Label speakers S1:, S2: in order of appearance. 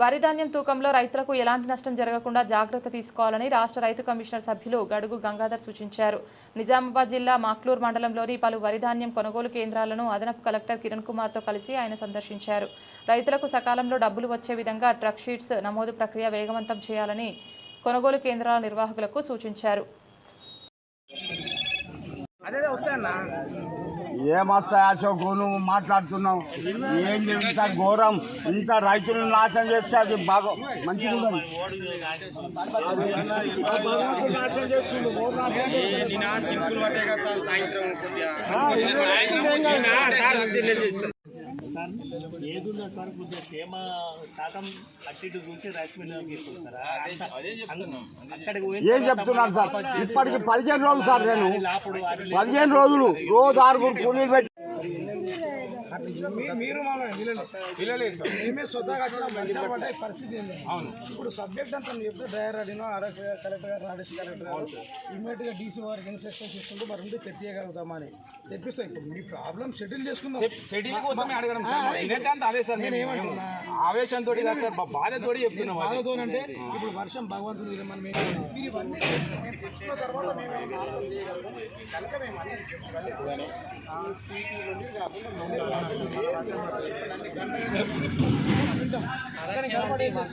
S1: వరి ధాన్యం తూకంలో రైతులకు ఎలాంటి నష్టం జరగకుండా జాగ్రత్త తీసుకోవాలని రాష్ట్ర రైతు కమిషనర్ సభ్యులు గడుగు గంగాధర్ సూచించారు. నిజామాబాద్ జిల్లా మాక్లూర్ మండలంలోని పలు వరి ధాన్యం కొనుగోలు కేంద్రాలను అదనపు కలెక్టర్ కిరణ్ కుమార్తో కలిసి ఆయన సందర్శించారు. రైతులకు సకాలంలో డబ్బులు వచ్చే విధంగా ట్రక్ షీట్స్ నమోదు ప్రక్రియ వేగవంతం చేయాలని కొనుగోలు కేంద్రాల నిర్వాహకులకు సూచించారు.
S2: ఏమొస్తాయి అశోక్ నువ్వు మాట్లాడుతున్నావు? ఏంటి ఇంత ఘోరం? ఇంత రైతులను నాశనం చేస్తే అది బాగా మంచిగా ఉండదు
S3: ఏదున్నా సార్ కొద్దిగా తేమ శాతం అటు ఇటు చూసి
S2: ఏం చెప్తున్నారు సార్? ఇప్పటికి పదిహేను రోజులు సార్ నేను. పదిహేను రోజులు రోజు ఆరుగురు కూలీలు పెట్టి
S4: మీరు మేమే స్వతహాగా పడ్డాయి పరిస్థితి ఏంది? ఇప్పుడు సబ్జెక్ట్ అంతా చెప్తే డ్రైవర్ అడిగినా ఆర్ఎస్ కలెక్టర్ గారు ఆర్ఎస్ కలెక్టర్ గారు ఇమీడియట్గా డీసీ వారికి ఇన్స్ట్రక్షన్ తీసుకుంటూ మరి ఉండి తెప్పియగలుగుతామా అని తెప్పిస్తాం ఇప్పుడు మీ ప్రాబ్లం షెడ్యూల్ చేసుకుందాం.
S5: షెడ్యూల్ కోసమే అడగడం సార్. అదే సార్
S4: నేను
S5: ఆవేశంతో కాదు సార్ బా- బాధతోటి చెప్తున్నాం అది.
S4: బాధతోనంటే ఇప్పుడు వర్షం భగవంతుడు మనం మీరు ఇవన్నీ తర్వాత మేము కనుక మేము అన్ని కాకుండా ముందే వాటిని అన్ని గంటలు వింటాం. కానీ గడబడేసి-